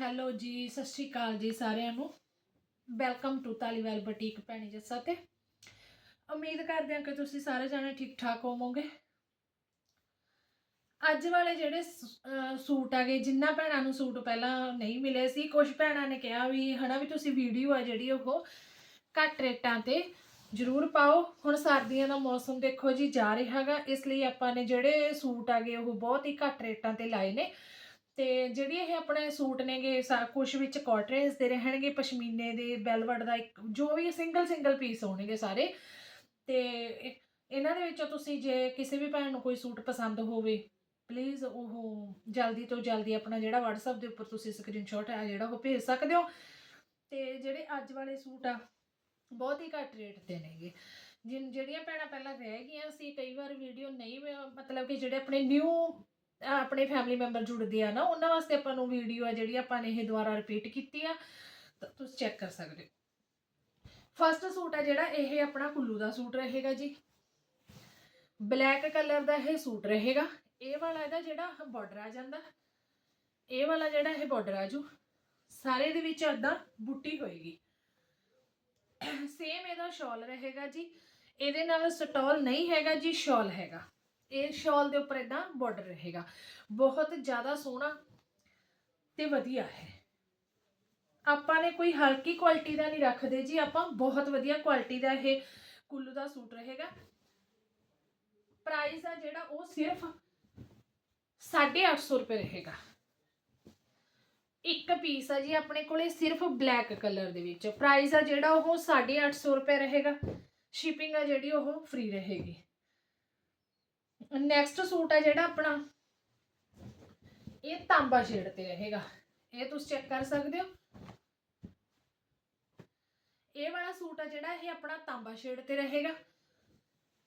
Hello ਜੀ, ਸਤਿ ਸ਼੍ਰੀ ਅਕਾਲ ਜੀ ਸਾਰਿਆਂ ਨੂੰ। Welcome to Taliwal boutique Bhaini Jassa ਤੇ। ਉਮੀਦ ਕਰਦੇ ਹਾਂ ਕਿ ਤੁਸੀਂ ਸਾਰੇ ਜਾਣੇ ਠੀਕ ਠਾਕ ਹੋਵੋਗੇ। ਅੱਜ ਵਾਲੇ ਜਿਹੜੇ ਸ- ਅਹ, ਸੂਟ ਆਗੇ ਜਿੰਨਾ ਭੈਣਾਂ ਨੂੰ ਸੂਟ ਪਹਿਲਾਂ ਨਹੀਂ ਮਿਲੇ ਸੀ ਕੁਝ ਭੈਣਾਂ ਨੇ ਕਿਹਾ ਵੀ, ਹਨਾ ਵੀ ਤੁਸੀਂ ਵੀਡੀਓ ਆ ਜਿਹੜੀ ਉਹ ਘੱਟ ਰੇਟਾਂ ਤੇ ਜ਼ਰੂਰ ਪਾਓ। ਹੁਣ ਸਰਦੀਆਂ ਦਾ ਮੌਸਮ ਦੇਖੋ ਜੀ, ਜਾ ਰਿਹਾ ਹੈਗਾ। ਇਸ ਲਈ ਆਪਾਂ ਨੇ ਜਿਹੜੇ ਸੂਟ ਆਗੇ ਉਹ ਬਹੁਤ ਹੀ ਘੱਟ ਰੇਟਾਂ ਤੇ ਲਾਏ ਨੇ। ਤੇ ਜਿਹੜੀ ਇਹ ਆਪਣੇ ਸੂਟ ਨੇਗੇ ਕੁਝ ਵਿੱਚ ਕਾਟਰੇਜ ਦੇ ਰਹਿਣਗੇ, ਪਸ਼ਮੀਨੇ ਦੇ ਵੈਲਵਟ ਦਾ ਇੱਕ, ਜੋ ਵੀ ਸਿੰਗਲ ਸਿੰਗਲ ਪੀਸ ਹੋਣਗੇ ਸਾਰੇ, ਤੇ ਇਹਨਾਂ ਦੇ ਵਿੱਚੋਂ ਤੁਸੀਂ ਜੇ ਕਿਸੇ ਵੀ ਭੈਣ ਨੂੰ ਕੋਈ ਸੂਟ ਪਸੰਦ ਹੋਵੇ ਪਲੀਜ਼ ਉਹ ਜਲਦੀ ਤੋਂ ਜਲਦੀ ਆਪਣਾ ਜਿਹੜਾ WhatsApp ਦੇ ਉੱਪਰ ਤੁਸੀਂ ਸਕਰੀਨਸ਼ਾਟ ਹੈ ਜਿਹੜਾ ਉਹ ਭੇਜ ਸਕਦੇ ਹੋ। ਤੇ ਜਿਹੜੇ ਅੱਜ ਵਾਲੇ ਸੂਟ ਆ, ਬਹੁਤ ਹੀ ਘੱਟ ਰੇਟ ਤੇ ਨੇਗੇ। ਜਿਨ, ਜਿਹੜੀਆਂ ਭੈਣਾਂ ਪਹਿਲਾਂ ਰਹਿ ਗਈਆਂ ਸੀ, ਕਈ ਵਾਰ ਵੀਡੀਓ ਨਹੀਂ ਮਤਲਬ ਕਿ ਜਿਹੜੇ ਆਪਣੇ ਨਿਊ ਆਪਣੇ ਫੈਮਿਲੀ ਮੈਂਬਰ ਜੁੜਦੇ ਆ ਨਾ, ਉਹਨਾਂ ਵਾਸਤੇ ਆਪਾਂ ਨੂੰ ਵੀਡੀਓ ਆ ਜਿਹੜੀ ਆਪਾਂ ਨੇ ਇਹ ਦੁਬਾਰਾ ਰਿਪੀਟ ਕੀਤੀ ਆ। ਤਾਂ ਤੁਸੀਂ ਚੈੱਕ ਕਰ ਸਕਦੇ ਹੋ। ਫਸਟ ਸੂਟ ਆ ਜਿਹੜਾ, ਇਹ ਆਪਣਾ ਕੁੱਲੂ ਦਾ ਸੂਟ ਰਹੇਗਾ ਜੀ। ਬਲੈਕ ਕਲਰ ਦਾ ਇਹ ਸੂਟ ਰਹੇਗਾ। ਇਹ ਵਾਲਾ ਇਹਦਾ ਜਿਹੜਾ ਬਾਰਡਰ ਆ ਜਾਂਦਾ। ਇਹ ਵਾਲਾ ਜਿਹੜਾ, ਇਹ ਬਾਰਡਰ ਆ ਜੂ। ਸਾਰੇ ਦੇ ਵਿੱਚ ਅੱਧਾ ਬੁੱਟੀ ਹੋਏਗੀ। ਸੇਮ ਇਹਦਾ ਸ਼ਾਲ ਰਹੇਗਾ ਜੀ। ਇਹਦੇ ਨਾਲ ਸਟਾਲ ਨਹੀਂ ਹੈਗਾ ਜੀ ਸ਼ਾਲ ਹੈਗਾ। ਇਹ ਸ਼ਾਲ ਦੇ ਉੱਪਰ ਇਦਾਂ ਬਾਰਡਰ ਰਹੇਗਾ। ਬਹੁਤ ਜ਼ਿਆਦਾ ਸੋਹਣਾ ਤੇ ਵਧੀਆ ਹੈ। ਆਪਾਂ ਨੇ ਕੋਈ ਹਲਕੀ ਕੁਆਲਿਟੀ ਦਾ ਨਹੀਂ ਰੱਖਦੇ ਜੀ, ਆਪਾਂ ਬਹੁਤ ਵਧੀਆ ਕੁਆਲਿਟੀ ਦਾ ਇਹ ਕੁੱਲੂ ਦਾ ਸੂਟ ਰਹੇਗਾ। ਪ੍ਰਾਈਸ ਆ ਜਿਹੜਾ ਉਹ ਸਿਰਫ 850 ਰੁਪਏ ਰਹੇਗਾ। ਇੱਕ ਪੀਸ ਆ ਜੀ ਆਪਣੇ ਕੋਲੇ ਸਿਰਫ ਬਲੈਕ ਕਲਰ ਦੇ ਵਿੱਚ। ਪ੍ਰਾਈਸ ਆ ਜਿਹੜਾ ਉਹ 850 ਰੁਪਏ ਰਹੇਗਾ। ਸ਼ਿਪਿੰਗ ਆ ਜਿਹੜੀ ਉਹ ਫ੍ਰੀ ਰਹੇਗੀ। ਨੈਕਸਟ ਸੂਟ ਹੈ ਜਿਹੜਾ ਆਪਣਾ। ਇਹ ਤਾਂਬਾ ਸ਼ੇਡ ਤੇ ਰਹੇਗਾ। ਇਹ ਤੁਸੀਂ ਚੈੱਕ ਕਰ ਸਕਦੇ ਹੋ। ਇਹ ਵਾਲਾ ਸੂਟ ਹੈ ਜਿਹੜਾ, ਇਹ ਆਪਣਾ ਤਾਂਬਾ ਸ਼ੇਡ ਤੇ ਰਹੇਗਾ।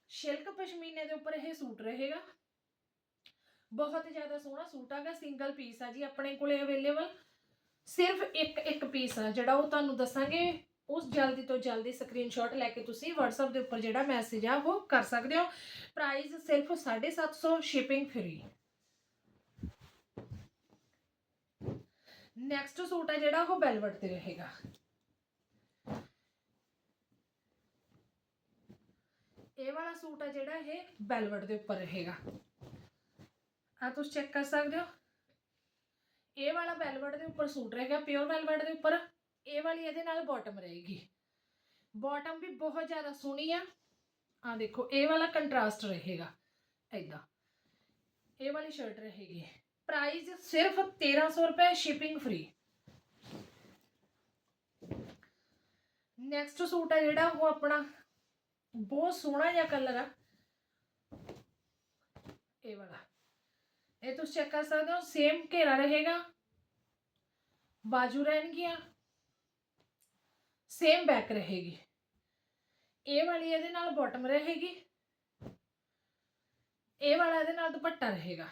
ਸ਼ਿਲਕ ਪਸ਼ਮੀਨੇ ਦੇ ਉੱਪਰ ਇਹ ਸੂਟ ਰਹੇਗਾ। ਬਹੁਤ ਜ਼ਿਆਦਾ ਸੋਹਣਾ ਸੂਟ ਹੈਗਾ ਸਿੰਗਲ ਪੀਸ ਆ ਜੀ, ਆਪਣੇ ਕੋਲੇ ਅਵੇਲੇਬਲ ਸਿਰਫ ਇੱਕ ਇੱਕ ਪੀਸ ਆ ਜਿਹੜਾ, ਉਹ ਤੁਹਾਨੂੰ ਦੱਸਾਂਗੇ। ਉਸ ਜਲਦੀ ਤੋਂ ਜਲਦੀ ਸਕਰੀਨਸ਼ਾਟ ਲੈ ਕੇ ਤੁਸੀਂ WhatsApp ਦੇ ਉੱਪਰ ਜਿਹੜਾ ਮੈਸੇਜ ਆ, ਉਹ ਕਰ ਸਕਦੇ ਹੋ। ਪ੍ਰਾਈਸ ਸਿਰਫ 750 ਸ਼ਿਪਿੰਗ ਫ੍ਰੀ ਨੈਕਸਟ ਸੂਟ ਹੈ ਜਿਹੜਾ, ਉਹ ਵੈਲਵਟ ਤੇ ਰਹੇਗਾ। ਇਹ ਵਾਲਾ ਸੂਟ ਹੈ ਜਿਹੜਾ, ਇਹ ਵੈਲਵਟ ਦੇ ਉੱਪਰ ਰਹੇਗਾ। ਆ ਤੁਸੀਂ ਚੈੱਕ ਕਰ ਸਕਦੇ ਹੋ। ਇਹ ਵਾਲਾ ਵੈਲਵਟ ਦੇ ਉੱਪਰ ਸੂਟ ਰਹੇਗਾ ਪਿਓਰ ਵੈਲਵਟ ਦੇ ਉੱਪਰ। ਇਹ ਵਾਲੀ ਇਹਦੇ ਨਾਲ ਬਾਟਮ ਰਹੇਗੀ ਬਾਟਮ ਵੀ ਬਹੁਤ ਜ਼ਿਆਦਾ ਸੋਹਣੀ ਆ ਆ ਦੇਖੋ ਇਹ ਵਾਲਾ ਕੰਟਰਾਸਟ ਰਹੇਗਾ ਐਦਾਂ ਇਹ ਵਾਲੀ ਸ਼ਰਟ ਰਹੇਗੀ ਪ੍ਰਾਈਸ ਸਿਰਫ 1300 ਰੁਪਏ ਸ਼ਿਪਿੰਗ ਫ੍ਰੀ ਨੈਕਸਟ ਸੂਟ ਹੈ ਜਿਹੜਾ ਉਹ ਆਪਣਾ ਬਹੁਤ ਸੋਹਣਾ ਜਿਹਾ ਕਲਰ ਆ ਇਹ ਵਾਲਾ ਇਹ ਤੁਸੀਂ ਚੈੱਕ ਕਰ ਸਕਦੇ ਹੋ ਸੇਮ ਘੇਰਾ ਰਹੇਗਾ ਬਾਜੂ ਰਹਿਣਗੀਆਂ ਸੇਮ ਬੈਕ ਰਹੇਗੀ। ਇਹ ਵਾਲੀ ਇਹਦੇ ਨਾਲ ਬਾਟਮ ਰਹੇਗੀ। ਇਹ ਵਾਲਾ ਇਹਦੇ ਨਾਲ ਦੁਪੱਟਾ ਰਹੇਗਾ।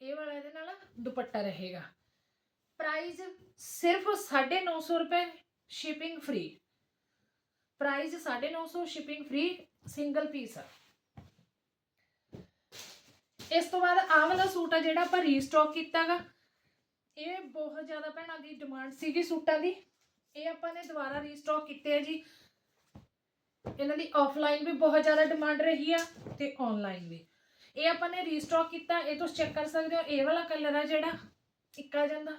ਇਹ ਵਾਲਾ ਇਹਦੇ ਨਾਲ ਦੁਪੱਟਾ ਰਹੇਗਾ। ਪ੍ਰਾਈਸ ਸਿਰਫ 950 ਰੁਪਏ shipping free price 950 shipping free single piece ਆ। ਇਸ ਤੋਂ ਬਾਅਦ ਆਹ ਵਾਲਾ ਸੂਟ ਆ ਜਿਹੜਾ ਆਪਾਂ ਰੀਸਟਾਕ ਕੀਤਾਗਾ ਇਹ ਬਹੁਤ ਜ਼ਿਆਦਾ ਭੈਣਾਂ ਦੀ ਡਿਮਾਂਡ ਸੀਗੀ ਸੂਟਾਂ ਦੀ। ਇਹ ਆਪਾਂ ਨੇ ਦੁਬਾਰਾ ਰੀਸਟਾਕ ਕੀਤੇ ਆ ਜੀ। ਇਹਨਾਂ ਦੀ ਆਫਲਾਈਨ ਵੀ ਬਹੁਤ ਜ਼ਿਆਦਾ ਡਿਮਾਂਡ ਰਹੀ ਆ ਤੇ ਆਨਲਾਈਨ ਵੀ। ਇਹ ਆਪਾਂ ਨੇ ਰੀਸਟਾਕ ਕੀਤਾ, ਇਹ ਤੁਸੀਂ ਚੈੱਕ ਕਰ ਸਕਦੇ ਹੋ, ਇਹ ਵਾਲਾ ਕਲਰ ਆ ਜਿਹੜਾ, ਇੱਕ ਆ ਜਾਂਦਾ।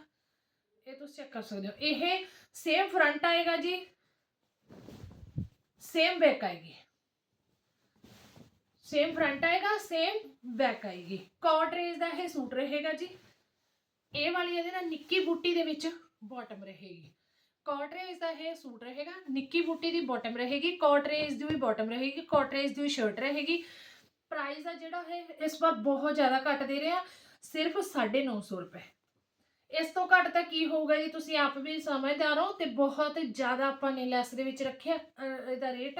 ਇਹ ਤੁਸੀਂ ਚੈੱਕ ਕਰ ਸਕਦੇ ਹੋ। ਇਹ ਸੇਮ ਫਰੰਟ ਆਏਗਾ ਜੀ। ਸੇਮ ਬੈਕ ਆਏਗੀ। ਸੇਮ ਫਰੰਟ ਆਏਗਾ ਸੇਮ ਬੈਕ ਆਏਗੀ। ਕਾਟ ਰੇਜ ਦਾ ਇਹ ਸੂਟ ਰਹੇਗਾ ਜੀ। ਇਹ ਵਾਲੀ ਇਹਦੇ ਨਾਲ ਨਿੱਕੀ ਬੂਟੀ ਦੇ ਵਿੱਚ ਬਾਟਮ ਰਹੇਗੀ। ਕਾਟਰੇਜ ਦਾ ਇਹ ਸੂਟ ਰਹੇਗਾ, ਨਿੱਕੀ ਬੂਟੀ ਦੀ ਬਾਟਮ ਰਹੇਗੀ ਕਾਟਰੇਜ ਦੀ ਵੀ ਬਾਟਮ ਰਹੇਗੀ ਕਾਟਰੇਜ ਦੀ ਵੀ ਸ਼ਰਟ ਰਹੇਗੀ। ਪ੍ਰਾਈਸ ਆ ਜਿਹੜਾ ਇਹ, ਇਸ ਵਾਰ ਬਹੁਤ ਜ਼ਿਆਦਾ ਘੱਟ ਦੇ ਰਹੇ ਆ ਸਿਰਫ 950 ਰੁਪਏ। ਇਸ ਤੋਂ ਘੱਟ ਤਾਂ ਕੀ ਹੋਊਗਾ ਜੀ, ਤੁਸੀਂ ਆਪ ਵੀ ਸਮਝਦਾਰ ਹੋ ਤੇ ਬਹੁਤ ਜ਼ਿਆਦਾ ਆਪਾਂ ਨੇ ਲੈਸ ਦੇ ਵਿੱਚ ਰੱਖਿਆ ਇਹਦਾ ਰੇਟ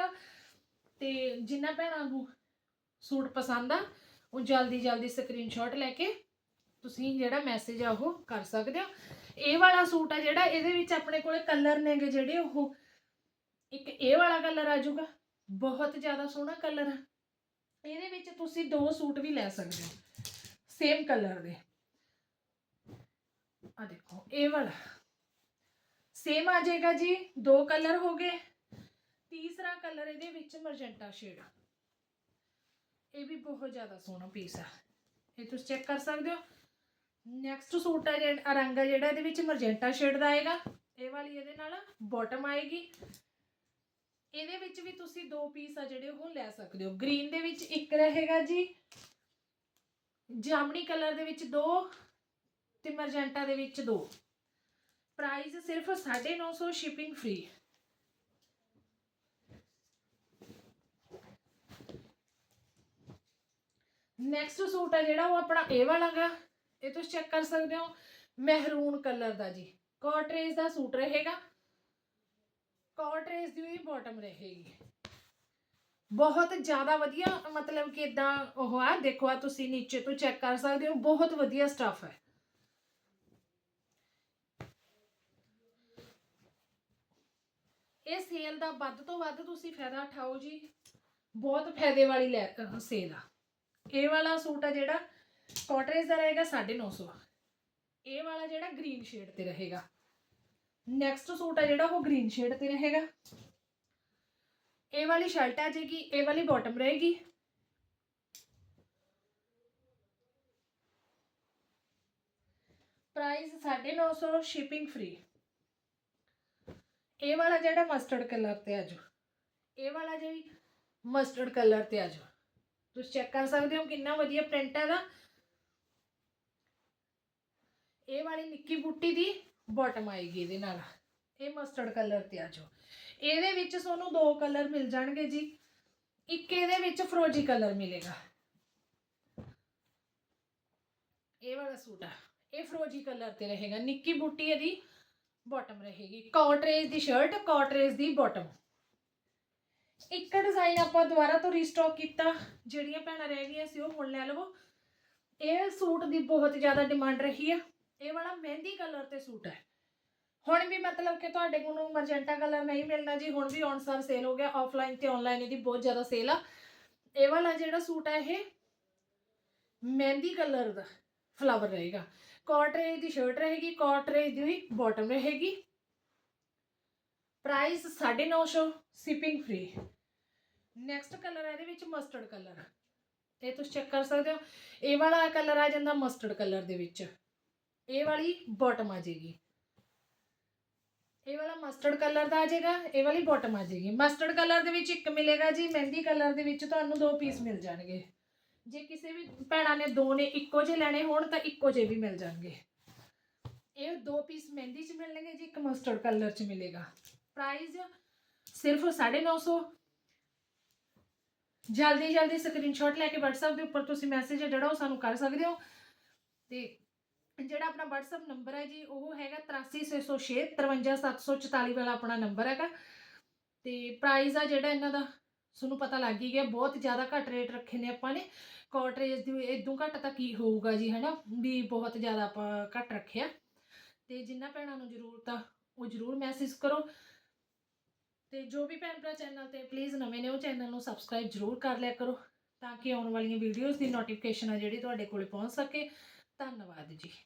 ਤੇ ਜਿੰਨਾ ਭੈਣਾਂ ਨੂੰ ਸੂਟ ਪਸੰਦ ਆ, ਉਹ ਜਲਦੀ ਜਲਦੀ ਸਕਰੀਨਸ਼ਾਟ ਲੈ ਕੇ ਤੁਸੀਂ ਜਿਹੜਾ ਮੈਸੇਜ ਆ ਉਹ ਕਰ ਸਕਦੇ ਹੋ। ਇਹ ਵਾਲਾ ਸੂਟ ਆ ਜਿਹੜਾ, ਇਹਦੇ ਵਿੱਚ ਆਪਣੇ ਕੋਲੇ ਕਲਰ ਨੇਗੇ ਜਿਹੜੇ ਉਹ। ਇੱਕ ਇਹ ਵਾਲਾ ਕਲਰ ਆ ਜਾਊਗਾ। ਬਹੁਤ ਜ਼ਿਆਦਾ ਸੋਹਣਾ ਕਲਰ ਆ। ਇਹਦੇ ਵਿੱਚ ਤੁਸੀਂ ਦੋ ਸੂਟ ਵੀ ਲੈ ਸਕਦੇ ਹੋ। ਸੇਮ ਕਲਰ ਦੇ। ਆ ਦੇਖੋ, ਇਹ ਵਾਲਾ। ਸੇਮ ਆ ਜਾਏਗਾ ਜੀ। ਦੋ ਕਲਰ ਹੋ ਗਏ। ਤੀਸਰਾ ਕਲਰ ਇਹਦੇ ਵਿੱਚ ਮਰਜੈਂਟਾ ਸ਼ੇਡ ਇਹ ਵੀ ਬਹੁਤ ਜ਼ਿਆਦਾ ਸੋਹਣਾ ਪੀਸ ਆ। ਇਹ ਤੁਸੀਂ ਚੈੱਕ ਕਰ ਸਕਦੇ ਹੋ। ਨੈਕਸਟ ਸੂਟ ਆ ਜਿਹੜਾ ਰੰਗ ਹੈ ਜਿਹੜਾ, ਇਹਦੇ ਵਿੱਚ ਮਰਜੈਂਟਾ ਸ਼ੇਡ ਦਾ ਆਏਗਾ। ਇਹ ਵਾਲੀ ਇਹਦੇ ਨਾਲ ਬਾਟਮ ਆਏਗੀ। ਇਹਦੇ ਵਿੱਚ ਵੀ ਤੁਸੀਂ ਦੋ ਪੀਸ ਆ ਜਿਹੜੇ, ਉਹ ਲੈ ਸਕਦੇ ਹੋ। ਗ੍ਰੀਨ ਦੇ ਵਿੱਚ ਇੱਕ ਰਹੇਗਾ ਜੀ। ਜਾਮਣੀ ਕਲਰ ਦੇ ਵਿੱਚ ਦੋ ਤੇ ਮਰਜੈਂਟਾ ਦੇ ਵਿੱਚ ਦੋ। ਪ੍ਰਾਈਸ ਸਿਰਫ 950 ਸ਼ਿਪਿੰਗ ਫ੍ਰੀ ਨੈਕਸਟ ਸੂਟ ਆ ਜਿਹੜਾ, ਉਹ ਆਪਣਾ ਇਹ ਵਾਲਾ ਗਾ। ਇਹ ਤੁਸੀਂ ਚੈੱਕ ਕਰ ਸਕਦੇ ਹੋ ਮਹਿਰੂਨ ਕਲਰ ਦਾ ਜੀ। ਕਾਟਰੇਜ ਦਾ ਸੂਟ ਰਹੇਗਾ। ਕਾਟਰੇਜ ਦੀ ਹੀ ਬਾਟਮ ਰਹੇਗੀ। ਬਹੁਤ ਜ਼ਿਆਦਾ ਵਧੀਆ, ਮਤਲਬ ਕਿ ਇਦਾਂ ਉਹ ਆ, ਦੇਖੋ ਆ ਤੁਸੀਂ ਨੀਚੇ ਤੋਂ ਚੈੱਕ ਕਰ ਸਕਦੇ ਹੋ, ਬਹੁਤ ਵਧੀਆ ਸਟਫ ਹੈ। ਇਹ ਸੇਲ ਦਾ ਵੱਧ ਤੋਂ ਵੱਧ ਤੁਸੀਂ ਫਾਇਦਾ ਉਠਾਓ ਜੀ। ਬਹੁਤ ਫਾਇਦੇ ਵਾਲੀ ਲੈ ਸੇਲ ਆ। ਇਹ ਵਾਲਾ ਸੂਟ ਆ ਜਿਹੜਾ ਕਾਟਰੇਜ ਦਾ ਰਹੇਗਾ 950 ਇਹ ਵਾਲਾ ਜਿਹੜਾ ਗ੍ਰੀਨ ਸ਼ੇਡ ਤੇ ਰਹੇਗਾ। ਨੈਕਸਟ ਸੂਟ ਆ ਜਿਹੜਾ ਉਹ ਗ੍ਰੀਨ ਸ਼ੇਡ ਤੇ ਰਹੇਗਾ। ਇਹ ਵਾਲੀ ਸ਼ਰਟ ਆ ਜਾਏਗੀ ਇਹ ਵਾਲੀ ਬਾਟਮ ਰਹੇਗੀ। ਪ੍ਰਾਈਸ 950 ਸ਼ਿਪਿੰਗ ਫ੍ਰੀ ਇਹ ਵਾਲਾ ਜਿਹੜਾ ਮਸਟਰਡ ਕਲਰ ਤੇ ਆ ਜੋ ਇਹ ਵਾਲਾ ਜਿਹੜੀ ਮਸਟਰਡ ਕਲਰ ਤੇ ਆ ਜੋ ਤੁਸੀਂ ਚੈੱਕ ਕਰ ਸਕਦੇ ਹੋ ਕਿੰਨਾ ਵਧੀਆ ਪ੍ਰਿੰਟ ਹੈ ਦਾ ਇਹ ਵਾਲੀ ਨਿੱਕੀ ਬੂਟੀ ਦੀ ਬਾਟਮ ਆਏਗੀ ਇਹਦੇ ਨਾਲ। ਇਹ ਮਸਟਰਡ ਕਲਰ ਤੇ ਆ ਜਾਓ। ਇਹਦੇ ਵਿੱਚ ਤੁਹਾਨੂੰ ਦੋ ਕਲਰ ਮਿਲ ਜਾਣਗੇ ਜੀ। ਇੱਕ ਇਹਦੇ ਵਿੱਚ ਫਰੋਜੀ ਕਲਰ ਮਿਲੇਗਾ। ਇਹ ਵਾਲਾ ਸੂਟ ਆ। ਇਹ ਫਰੋਜੀ ਕਲਰ ਤੇ ਰਹੇਗਾ। ਨਿੱਕੀ ਬੂਟੀ ਇਹਦੀ ਬਾਟਮ ਰਹੇਗੀ। ਕਾਟਰੇਜ ਦੀ ਸ਼ਰਟ ਕਾਟਰੇਜ ਦੀ ਬਾਟਮ ਇੱਕ ਡਿਜ਼ਾਈਨ ਆਪਾਂ ਦੁਬਾਰਾ ਤੋਂ ਰੀਸਟਾਕ ਕੀਤਾ। ਜਿਹੜੀਆਂ ਭੈਣਾਂ ਰਹਿ ਗਈਆਂ ਸੀ, ਉਹ ਹੁਣ ਲੈ ਲਵੋ। ਇਹ ਸੂਟ ਦੀ ਬਹੁਤ ਜ਼ਿਆਦਾ ਡਿਮਾਂਡ ਰਹੀ ਹੈ ਇਹ ਵਾਲਾ ਮਹਿੰਦੀ ਕਲਰ ਤੇ ਸੂਟ ਹੈ। ਹੁਣ ਵੀ ਮਤਲਬ ਕਿ ਤੁਹਾਡੇ ਕੋਲੋਂ ਮਰਜੈਂਟਾ ਕਲਰ ਨਹੀਂ ਮਿਲਣਾ ਜੀ, ਹੁਣ ਵੀ ਔਨ ਸਰ ਸੇਲ ਹੋ ਗਿਆ ਆਫਲਾਈਨ ਤੇ ਆਨਲਾਈਨ ਇਹਦੀ ਬਹੁਤ ਜ਼ਿਆਦਾ ਸੇਲ ਆ। ਇਹ ਵਾਲਾ ਜਿਹੜਾ ਸੂਟ ਹੈ ਇਹ ਮਹਿੰਦੀ ਕਲਰ ਦਾ ਫਲਾਵਰ ਰਹੇਗਾ। ਕਾਟਰੇਜ ਦੀ ਸ਼ਰਟ ਰਹੇਗੀ ਕਾਟਰੇਜ ਦੀ ਬਾਟਮ ਰਹੇਗੀ। Price 950 shipping free next colour ਹੈ ਇਹਦੇ ਵਿੱਚ ਮਸਟਰਡ ਕਲਰ ਇਹ ਤੁਸੀਂ ਚੈੱਕ ਕਰ ਸਕਦੇ ਹੋ। ਇਹ ਵਾਲਾ ਕਲਰ ਆ ਜਾਂਦਾ ਮਸਟਰਡ ਕਲਰ ਦੇ ਵਿੱਚ। ਇਹ ਵਾਲੀ ਬਾਟਮ ਆ ਜਾਏਗੀ। ਇਹ ਵਾਲਾ ਮਸਟਰਡ ਕਲਰ ਦਾ ਆ ਜਾਏਗਾ, ਇਹ ਵਾਲੀ ਬਾਟਮ ਆ ਜਾਏਗੀ। ਮਸਟਰਡ ਕਲਰ ਦੇ ਵਿੱਚ ਇੱਕ ਮਿਲੇਗਾ ਜੀ, ਮਹਿੰਦੀ ਕਲਰ ਦੇ ਵਿੱਚ ਤੁਹਾਨੂੰ ਦੋ ਪੀਸ ਮਿਲ ਜਾਣਗੇ। ਜੇ ਕਿਸੇ ਵੀ ਭੈਣਾਂ ਨੇ ਦੋ ਨੇ ਇੱਕੋ ਜਿਹੇ ਲੈਣੇ ਹੋਣ, ਤਾਂ ਇੱਕੋ ਜਿਹੇ ਵੀ ਮਿਲ ਜਾਣਗੇ। ਇਹ ਦੋ ਪੀਸ ਮਹਿੰਦੀ 'ਚ ਮਿਲਣਗੇ, ਜੀ ਇੱਕ ਮਸਟਰਡ ਕਲਰ 'ਚ ਮਿਲੇਗਾ। ਪ੍ਰਾਈਸ ਸਿਰਫ 950 ਜਲਦੀ ਜਲਦੀ ਸਕਰੀਨਸ਼ਾਟ ਲੈ ਕੇ WhatsApp ਦੇ ਉੱਪਰ ਤੁਸੀਂ ਮੈਸੇਜ ਜਿਹੜਾ ਉਹ ਸਾਨੂੰ ਕਰ ਸਕਦੇ ਹੋ। ਤੇ ਜਿਹੜਾ ਆਪਣਾ WhatsApp ਨੰਬਰ ਹੈ ਜੀ, ਉਹ ਹੈਗਾ 83606 53744 ਵਾਲਾ ਆਪਣਾ ਨੰਬਰ ਹੈਗਾ। ਤੇ ਪ੍ਰਾਈਸ ਆ ਜਿਹੜਾ ਇਹਨਾਂ ਦਾ, ਤੁਹਾਨੂੰ ਪਤਾ ਲੱਗ ਹੀ ਗਿਆ, ਬਹੁਤ ਜ਼ਿਆਦਾ ਘੱਟ ਰੇਟ ਰੱਖੇ ਨੇ ਆਪਾਂ ਨੇ। ਕਾਟਰੇਜ ਦੀ ਇਦੋਂ ਘੱਟ ਤਾਂ ਕੀ ਹੋਊਗਾ ਜੀ, ਹੈਨਾ? ਵੀ ਬਹੁਤ ਜ਼ਿਆਦਾ ਆਪਾਂ ਘੱਟ ਰੱਖਿਆ। ਤੇ ਜਿੰਨਾ ਭੈਣਾਂ ਨੂੰ ਜ਼ਰੂਰਤ ਆ, ਉਹ ਜ਼ਰੂਰ ਮੈਸੇਜ ਕਰੋ। ਤੇ ਜੋ ਵੀ ਭੈਣ ਭਰਾ ਚੈਨਲ ਤੇ ਪਲੀਜ਼ ਨਵੇਂ ਨੇ, ਉਹ ਚੈਨਲ ਨੂੰ ਸਬਸਕ੍ਰਾਈਬ ਜ਼ਰੂਰ ਕਰ ਲਿਆ ਕਰੋ, ਤਾਂ ਕਿ ਆਉਣ ਵਾਲੀਆਂ ਵੀਡੀਓਜ਼ ਦੀ ਨੋਟੀਫਿਕੇਸ਼ਨ ਆ ਜਿਹੜੀ ਤੁਹਾਡੇ ਕੋਲੇ ਪਹੁੰਚ ਸਕੇ। ਧੰਨਵਾਦ ਜੀ।